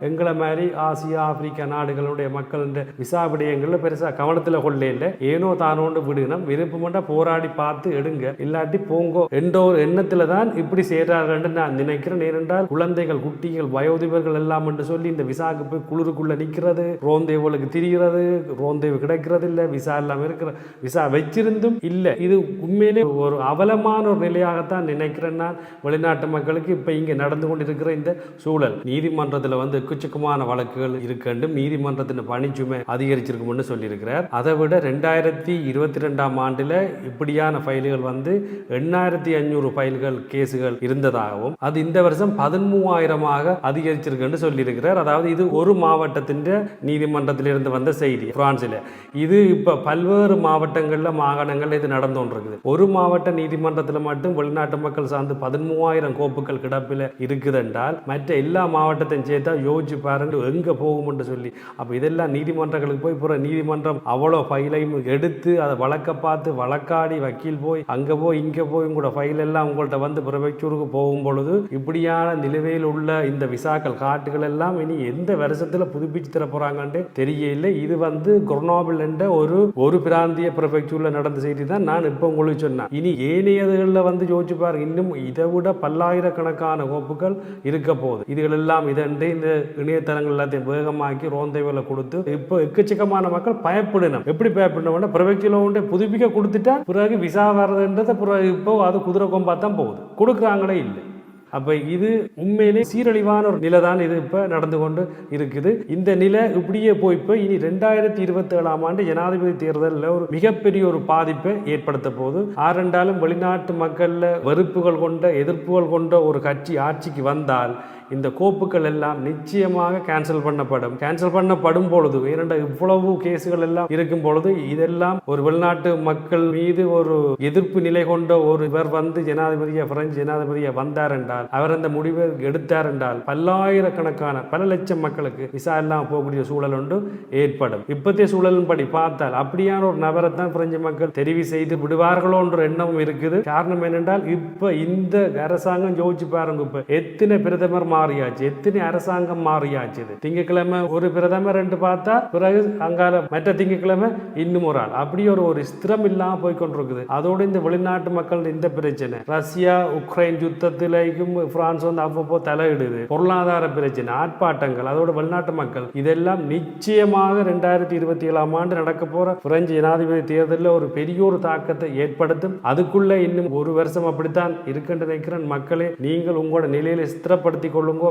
எங்களை மாதிரி Asia Africa நாடுகளுடைய மக்களுடைய விசா விடயங்கள்ல பெருசா கவனத்துல கொள்ள இல்லை ஏனோ தானோண்டு விடுகணும் விருப்பமண்டா போராடி பார்த்து எடுங்க. இல்லாட்டி போங்கோ. என்ற ஒரு எண்ணத்துல தான் இப்படி செய்கிறார்கள் நான் நினைக்கிறேன். ஏனென்றால் குழந்தைகள் குட்டிகள் வயோதிபர்கள் எல்லாம் என்று சொல்லி இந்த விசாக்கு போய் குளிருக்குள்ள நிக்கிறது. ரோந்தேவுகளுக்கு திரிகிறது. ரோந்தேவு கிடைக்கிறது இல்ல விசா எல்லாம் இருக்கிற விசா வச்சிருந்தும் இல்ல. இது உண்மையிலே ஒரு அவலமான ஒரு நிலையாகத்தான் நினைக்கிறேன் நான். வெளிநாட்டு மக்களுக்கு இப்ப இங்க நடந்து கொண்டிருக்கிற இந்த சூழல். நீதிமன்றத்துல வந்து எக்கச்சக்கமான வழக்குகள் இருக்கண்டும் நீதிமன்றத்தின் பணிச்சுமை அதிகரிச்சிருக்கும்னு சொல்லியிருக்கிறார். அதை விட ரெண்டாயிரத்தி இருபத்தி ரெண்டாம் ஆண்டுல இப்படியான ஃபைல்கள் வந்து எண்ணாயிரத்தி அஞ்சூறு ஃபைல்கள் கேஸுகள் இருந்ததாகவும் அது இந்த வருஷம் பதிமூவாயிரமாக அதிகரிச்சிருக்குன்னு சொல்லியிருக்கிறார். அதாவது இது ஒரு மாவட்டத்தின் நீதிமன்றத்திலிருந்து வந்த செய்தி பிரான்சில். இது இப்போ பல்வேறு மாவட்டங்களில் மாகாணங்களில் இது நடந்து ஒரு மாவட்ட நீதிமன்றத்தில் மட்டும் வெளிநாட்டு மக்கள் சார்ந்து பதிமூவாயிரம் கோப்புகள் கிடப்பில் இருக்குது என்றால் மற்ற எல்லா மாவட்டத்தையும் சேர்த்தா யோசிச்சு பாருங்க எங்கே போகும்னு சொல்லி. அப்போ இதெல்லாம் நீதிமன்றங்களுக்கு போய் போகிற நீதிமன்றம் அவ்வளோ ஃபைலையும் எடுத்து அதை வழக்க பார்த்து வழக்காடி வக்கீல் போய் அங்கே போய் இங்கே போய் உங்களோட ஃபைல் எல்லாம் உங்கள்கிட்ட வந்து பிரபச்சூருக்கு போகும் பொழுது இப்படியான நிலுவையில் உள்ள இந்த விசாக்கள் காட்டுகள் எல்லாம் இனி எந்த வருஷத்தில் புதுப்பிச்சு தர போகிறாங்கன்ட்டு தெரியல இது வந்து குர்னாபில் என்ற ஒரு ஒரு பிராந்திய பிரபெக்சூரில் நடந்த செய்தி தான் நான் இப்போ உங்களுக்கு சொன்னேன். இனி ஏனையதுகளில் வந்து யோசிச்சு பாருங்க. இன்னும் இதை விட பல்லாயிரக்கணக்கான கோப்புகள் இருக்க போகுது. இதுகள் எல்லாம் இந்த இணையதளங்கள் எல்லாத்தையும் வேகமாக்கி ரோந்தைவில் கொடுத்து இப்போ எக்கச்சக்கமான மக்கள் பயப்படணும் எப்படி பயப்படணும் பிரபெக்சூரில் உண்டு புதுப்பிக்க கொடுத்துட்டா பிறகு விசா வர்றதுன்றது பிறகு இப்போ அது குதிரை கொம்பா தான் போகுது. கொடுக்குறாங்களே இல்லை. அப்போ இது உண்மையிலே சீரழிவான ஒரு நிலை தான் இது இப்போ நடந்து கொண்டு இருக்குது. இந்த நிலை இப்படியே போய் இப்போ இனி ரெண்டாயிரத்தி இருபத்தி ஏழாம் ஆண்டு ஜனாதிபதி தேர்தலில் ஒரு மிகப்பெரிய ஒரு பாதிப்பை ஏற்படுத்த போகுது. ஆரெண்டாலும் வெளிநாட்டு மக்களில் வெறுப்புகள் கொண்ட எதிர்ப்புகள் கொண்ட ஒரு கட்சி ஆட்சிக்கு வந்தால் இந்த கோப்புகள் எல்லாம் நிச்சயமாக கேன்சல் பண்ணப்படும். கேன்சல் பண்ணப்படும் பொழுது இரண்டு இவ்வளவு கேஸுகள் எல்லாம் இருக்கும் பொழுது இதெல்லாம் ஒரு வெளிநாட்டு மக்கள் மீது ஒரு எதிர்ப்பு நிலை கொண்ட ஒரு இவர் வந்து ஜனாதிபதியை பிரெஞ்சு ஜனாதிபதியை வந்தார் என்றால் அவர் அந்த முடிவை எடுத்தார் என்றால் பல்லாயிரக்கணக்கான பல லட்சம் மக்களுக்கு விசா எல்லாம் போகக்கூடிய சூழல் ஒன்று ஏற்படும். இப்பத்திய சூழலின்படி பார்த்தால் அப்படியான ஒரு நபரை தான் பிரெஞ்சு மக்கள் தெரிவு செய்து விடுவார்களோன்ற எண்ணமும் இருக்குது. காரணம் என்னென்றால் இப்ப இந்த அரசாங்கம் யோசிச்சு பாருங்க இப்ப எத்தனை பிரதமர் மாறியாச்சு. எத்தனை அரசாங்கம் மாறியாச்சு இது? திங்கக்கிழமை ஒரு பிரதமர் ரெண்டு பார்த்தா பிறகு அங்கால மற்ற திங்கக்கிழமை இன்னும் ஒரு ஆள். அப்படி ஒரு ஒரு ஸ்திரம் இல்லாம போய் கொண்டிருக்குது. அதோடு இந்த வெளிநாட்டு மக்கள் இந்த பிரச்சனை. ரஷ்யா உக்ரைன் யுத்தத்திலேயும் பிரான்ஸ் வந்து அவ்வப்போ தலையிடுது. பொருளாதார பிரச்சனை ஆர்ப்பாட்டங்கள் அதோட வெளிநாட்டு மக்கள். இதெல்லாம் நிச்சயமாக ரெண்டாயிரத்தி இருபத்தி ஏழாம் ஆண்டு நடக்க போற பிரெஞ்சு ஜனாதிபதி தேர்தலில் ஒரு பெரிய ஒரு தாக்கத்தை ஏற்படுத்தும். அதுக்குள்ள இன்னும் ஒரு வருஷம் அப்படித்தான் இருக்குன்னு நினைக்கிறேன். மக்களே நீங்கள் உங்களோட நிலையில ஸ்திரப்படுத்திக் prolongó